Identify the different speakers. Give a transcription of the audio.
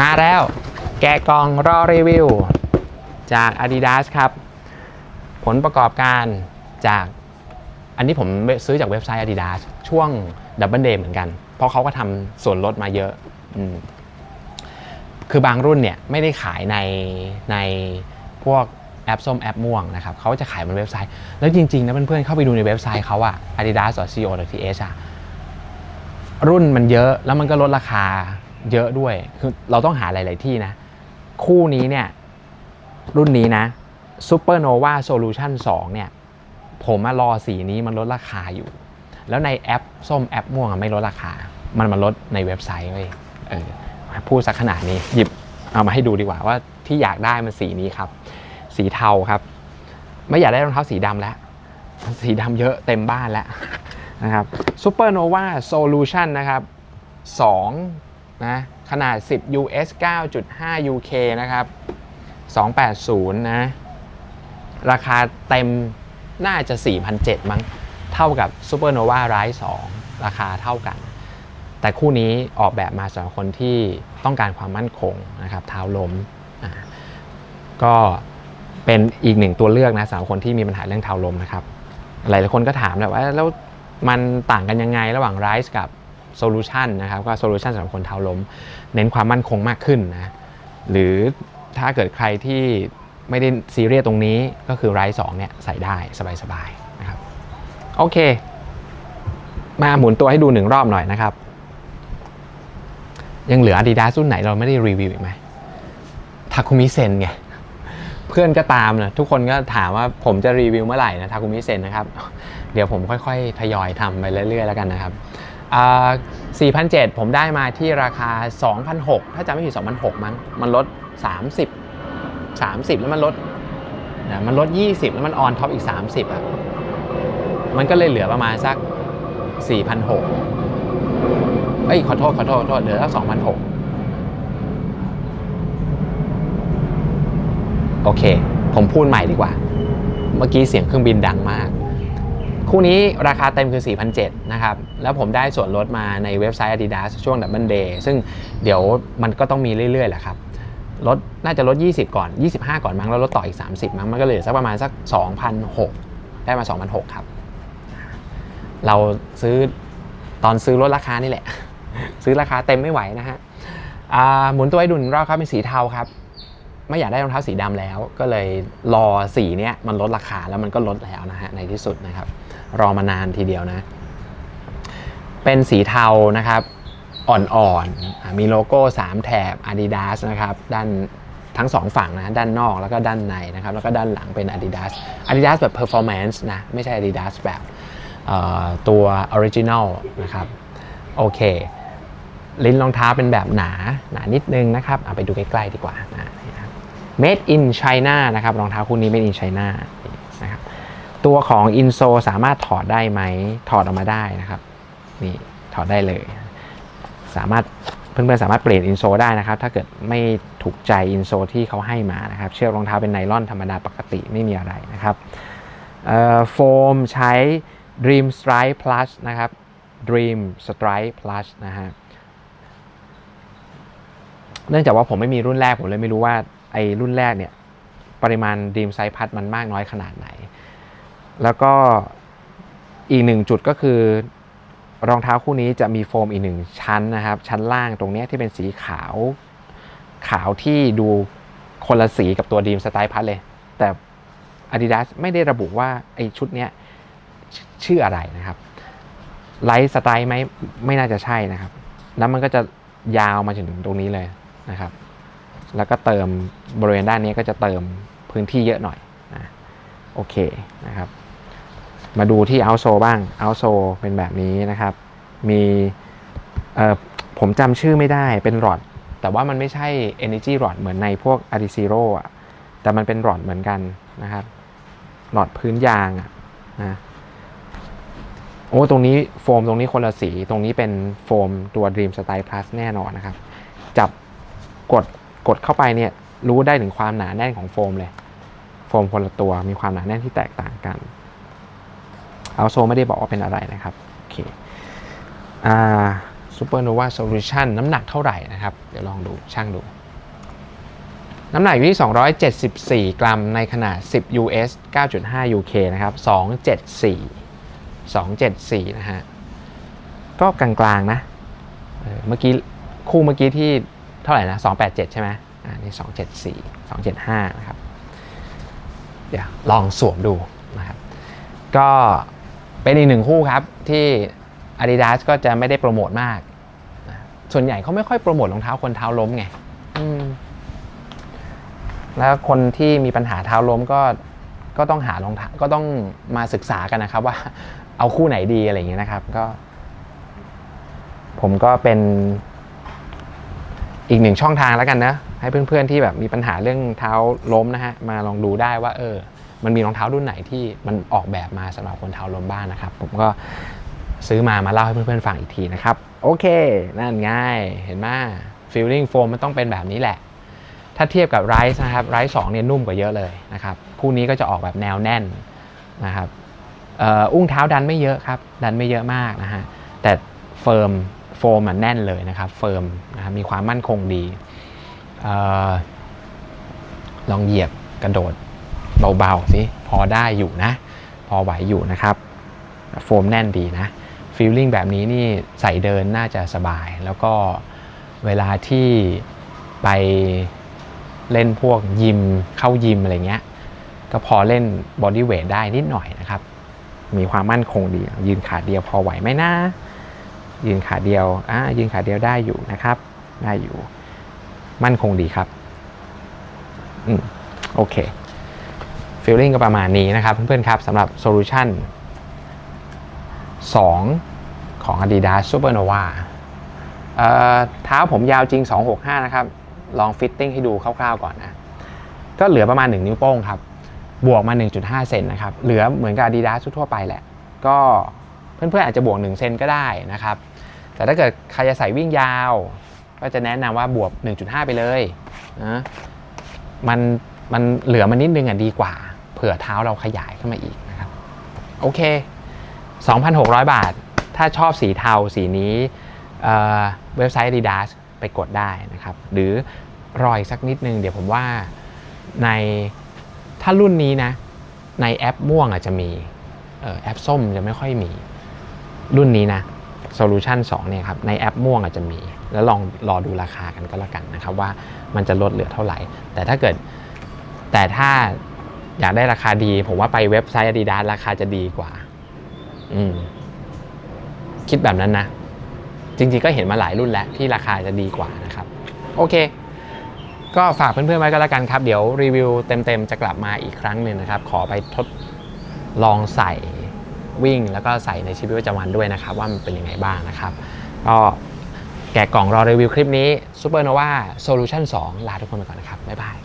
Speaker 1: มาแล้ว แกะกล่องรอรีวิว จาก Adidas ครับ ผลประกอบการจากอันนี้ผมซื้อจากเว็บไซต์ Adidas ช่วง Double Day เหมือนกัน เพราะเขาก็ทำส่วนลดมาเยอะอคือบางรุ่นเนี่ยไม่ได้ขายในในพวกแอปส้มแอปม่วงนะครับเขาจะขายบนเว็บไซต์ แล้วจริงๆนะเพื่อนๆเข้าไปดูในเว็บไซต์เขาอะ adidas.co.th อะรุ่นมันเยอะแล้วมันก็ลดราคา เยอะด้วย คือเราต้องหาหลาย ๆ ที่นะ คู่นี้เนี่ย รุ่นนี้นะ Supernova Solution 2 เนี่ย ผมมารอสีนี้มันลดราคาอยู่ แล้วในแอป ส้มแอปม่วงไม่ลดราคา มันมาลดในเว็บไซต์เว้ยเออพูดสักขนาดนี้หยิบเอามาให้ดูดีกว่าว่าที่อยากได้มันสีนี้ครับ สีเทาครับ ไม่อยากได้รองเท้าสีดำแล้ว สีดำเยอะเต็มบ้านแล้วนะครับ Supernova Solution นะครับ2 นะขนาด 10 US 9.5 UK นะครับ 280 นะ ราคาเต็มน่าจะ 4,700 มั้ง เท่ากับ Supernova Rise 2 ราคาเท่ากัน แต่คู่นี้ออกแบบมาสำหรับคนที่ต้องการความมั่นคงนะครับเท้าล้มก็เป็นอีกหนึ่งตัวเลือกนะสำหรับคนที่มีปัญหาเรื่องเท้าล้มนะครับ หลายๆคนก็ถามแบบว่าแล้วมันต่างกันยังไงระหว่าง Rise กับ Solution นะครับก็ Solution สำหรับคนเท้าล้ม เน้นความมั่นคงมากขึ้นนะหรือถ้าเกิดใครที่ไม่ได้ซีเรียสตรงนี้ก็คือ Rise 2เนี่ยใส่ได้สบายๆนะครับโอเค มาหมุนตัวให้ดูหนึ่งรอบหน่อยนะครับ ยังเหลือ Adidas รุ่นไหนเราไม่ได้รีวิวอีกไหมทาคุมิเซนไงเพื่อนก็ตามนะทุกคนก็ถามว่าผมจะรีวิวเมื่อไหร่นะทาคุมิเซนนะครับ เดี๋ยวผมค่อยๆ ทยอยทำไปเรื่อยๆแล้วกันนะครับ 4,700 ผมได้มาที่ราคา 2,600 ถ้าจำไม่ผิด2,600 มั้ง มันลด 30 30 แล้วมันลดนะมันลด 20 แล้วมันออนท็อปอีก 30อะ มันก็เลยเหลือประมาณสัก 4,600 เอ้ย ขอโทษ ขอโทษ ขอโทษ เหลือสัก2,600 โอเค ผมพูดใหม่ดีกว่า เมื่อกี้เสียงเครื่องบินดังมาก คู่นี้ราคาเต็มคือ 4,700นะครับ แล้วผมได้ส่วนลดมาในเว็บไซต์ Adidas ช่วง Double Day ซึ่งเดี๋ยวมันก็ต้องมีเรื่อยๆแหละครับลดน่าจะลด 20 ก่อน 25 ก่อนมั้ง แล้วลดต่ออีก 30 มั้ง มันก็เหลือสักประมาณสัก2,600ได้มา2,600ครับ เราซื้อตอนซื้อลดราคานี่แหละ ซื้อราคาเต็มไม่ไหวนะฮะหมุนตัวให้ดูหนึ่งรอบครับเป็นสีเทาครับ ไม่อยากได้รองเท้าสีดำแล้ว ก็เลยรอสีเนี้ยมันลดราคาแล้วมันก็ลดแล้วนะฮะในที่สุดนะครับ รอมานานทีเดียวนะ เป็นสีเทานะครับอ่อนๆ มีโลโก้ 3 แถบ Adidas นะครับ ด้านทั้งสองฝั่งนะ ด้านนอกแล้วก็ด้านในนะครับ แล้วก็ด้านหลังเป็น Adidas Adidas แบบ performance นะ ไม่ใช่ Adidas แบบตัว original นะครับ โอเค ลิ้นรองเท้าเป็นแบบหนา หนานิดนึงนะครับ เอาไปดูใกล้ ๆ ดีกว่านะ Made in China นะครับรองเท้าคู่นี้ Made in China นะครับตัวของ insole สามารถถอดได้ไหมถอดออกมาได้นะครับนี่ถอดได้เลย สามารถเพื่อนๆสามารถเปลี่ยน insole ได้นะครับ ถ้าเกิดไม่ถูกใจ insole ที่เขาให้มานะครับ เชือกรองเท้าเป็นไนล่อนธรรมดาปกติไม่มีอะไรนะครับโฟมใช้ Dream Strike Plus นะครับ Dream Strike Plus นะฮะเนื่องจากว่าผมไม่มีรุ่นแรกผมเลยไม่รู้ว่า ไอ้รุ่นแรกเนี่ยปริมาณดีมไซพัดมันมากน้อยขนาดไหน แล้วก็อีกหนึ่งจุดก็คือ รองเท้าคู่นี้จะมีโฟมอีกหนึ่งชั้นนะครับ ชั้นล่างตรงเนี้ยที่เป็นสีขาว ขาวที่ดูคนละสีกับตัวดีมสไตล์พัดเลย แต่ Adidas ไม่ได้ระบุว่าไอ้ชุดเนี้ยชชื่ออะไรนะครับไลท์สไตล์ไหมไม่น่าจะใช่นะครับ แล้วมันก็จะยาวมาถึงตรงนี้เลยนะครับ แล้วก็เติมบริเวณด้านนี้ก็จะเติมพื้นที่เยอะหน่อยนะโอเคนะครับ มาดูที่เอาโซบ้างเอาโซเป็นแบบนี้นะครับ มีผมจำชื่อไม่ได้เป็นหลอดแต่ว่ามันไม่ใช่ Energy หลอดเหมือนในพวก a d i z e r o อะแต่มันเป็นหลอดเหมือนกันนะครับหลอดพื้นยางอะนะโอ้ตรงนี้โฟมตรงนี้คนละสี ตรงนี้เป็นโฟมตัว Dream Style Plus แน่นอนนะครับ จับกด กดเข้าไปเนี่ยรู้ได้ถึงความหนาแน่นของโฟมเลย โฟมคนละตัวมีความหนาแน่นที่แตกต่างกันเอาโซไม่ได้บอกว่าเป็นอะไรนะครับโอเคอ่า Supernova Solution น้ำหนักเท่าไหร่นะครับ เดี๋ยวลองดูช่างดู น้ำหนักอยู่ที่ 274 กรัมในขนาด 10 US 9.5 UK นะครับ 274 274 นะฮะ ก็กลางๆนะเออเมื่อกี้คู่เมื่อกี้ที่ เท่าไหร่นะ287 ใช่ไหมอ่านี่274 275 นะครับ เดี๋ยวลองสวมดูนะครับ ก็เป็นอีกหนึ่งคู่ครับที่ Adidas ก็จะไม่ได้โปรโมทมาก ส่วนใหญ่เขาไม่ค่อยโปรโมทรองเท้าคนเท้าล้มไงมแล้วคนที่มีปัญหาเท้าล้มก็ก็ต้องหารองเท้าก็ต้องมาศึกษากันนะครับ ว่าเอาคู่ไหนดีอะไรอย่างเงี้ยนะครับ ก็ ผมก็เป็น อีกหนึ่งช่องทางแล้วกันนะ ให้เพื่อนๆที่แบบมีปัญหาเรื่องเท้าล้มนะฮะมาลองดูได้ว่าเออมันมีรองเท้ารุ่นไหนที่มันออกแบบมาสำหรับคนเท้าล้มบ้างนะครับ ผมก็ซื้อมามาเล่าให้เพื่อนๆฟังอีกทีนะครับ โอเค นั่นง่ายเห็นไหมฟิลลิ่งโฟมมันต้องเป็นแบบนี้แหละ ถ้าเทียบกับไรซ์นะครับไรซ์สองเนี่ยนุ่มกว่าเยอะเลยนะครับ คู่นี้ก็จะออกแบบแนวแน่นนะครับอออุ้งเท้าดันไม่เยอะครับ ดันไม่เยอะมากนะฮะแต่เฟิร์ม โฟมมันแน่นเลยนะครับเฟิร์มนะมีความมั่นคงดีออลองเหยียบกระโดดเบาๆสิพอได้อยู่นะ พอไหวอยู่นะครับโฟมแน่นดีนะฟีลลิ่งแบบนี้นี่ใส่เดินน่าจะสบาย แล้วก็เวลาที่ไปเล่นพวกยิมเข้ายิมอะไรเงี้ย ก็พอเล่นบอดี้เวทได้นิดหน่อยนะครับ มีความมั่นคงดี ยืนขาเดียวพอไหวไหมนะ ยืนขาเดียวอ่ายืนขาเดียวได้อยู่นะครับ ได้อยู่ มั่นคงดีครับ อืม โอเคฟีลลิ่งก็ประมาณนี้นะครับ เพื่อนๆครับสำหรับโซลูชัน2 ของ Adidas Supernova เอ่อเท้าผมยาวจริง 265 นะครับ ลองฟิตติ้งให้ดูคร่าวๆก่อนนะ ก็เหลือประมาณ 1 นิ้วโป้งครับ บวกมา 1.5 เซนนะครับ เหลือเหมือนกับ Adidas ทั่วไปแหละ ก็ เพื่อนๆอาจจะบวก1เซนก็ได้นะครับ แต่ถ้าเกิดใครจะใส่วิ่งยาว ก็จะแนะนำว่าบวก 1.5 ไปเลยนะมันมันเหลือมันนิดนึงอะดีกว่า เผื่อเท้าเราขยายขึ้นมาอีกนะครับ โอเค 2,600 บาท ถ้าชอบสีเทาสีนี้เว็บไซต์ Adidas ไปกดได้นะครับ หรือรอยสักนิดนึง เดี๋ยวผมว่าในถ้ารุ่นนี้นะ ในแอปม่วงอาจจะมีออแอปส้มจะไม่ค่อยมี รุ่นนี้นะ Solution 2เนี่ยครับในแอปม่วงอาจจะมี แล้วลองรอดูราคากันก็แล้วกันนะครับว่ามันจะลดเหลือเท่าไหร่ แต่ถ้าเกิดแต่ถ้าอยากได้ราคาดี ผมว่าไปเว็บไซต์ Adidas ราคาจะดีกว่า อืม คิดแบบนั้นนะ จริงๆก็เห็นมาหลายรุ่นแล้วที่ราคาจะดีกว่านะครับ โอเค ก็ฝากเพื่อนๆไว้ก็แล้วกันครับ เดี๋ยวรีวิวเต็มๆจะกลับมาอีกครั้งหนึ่งนะครับ ขอไปทดลองใส่ วิ่ง แล้วก็ใส่ในชีวิตประจำวันด้วยนะครับ ว่ามันเป็นยังไงบ้างนะครับ ก็แกะกล่องรอรีวิวคลิปนี้ Supernova Solution 2 ลาทุกคนไปก่อนนะครับ บ๊ายบาย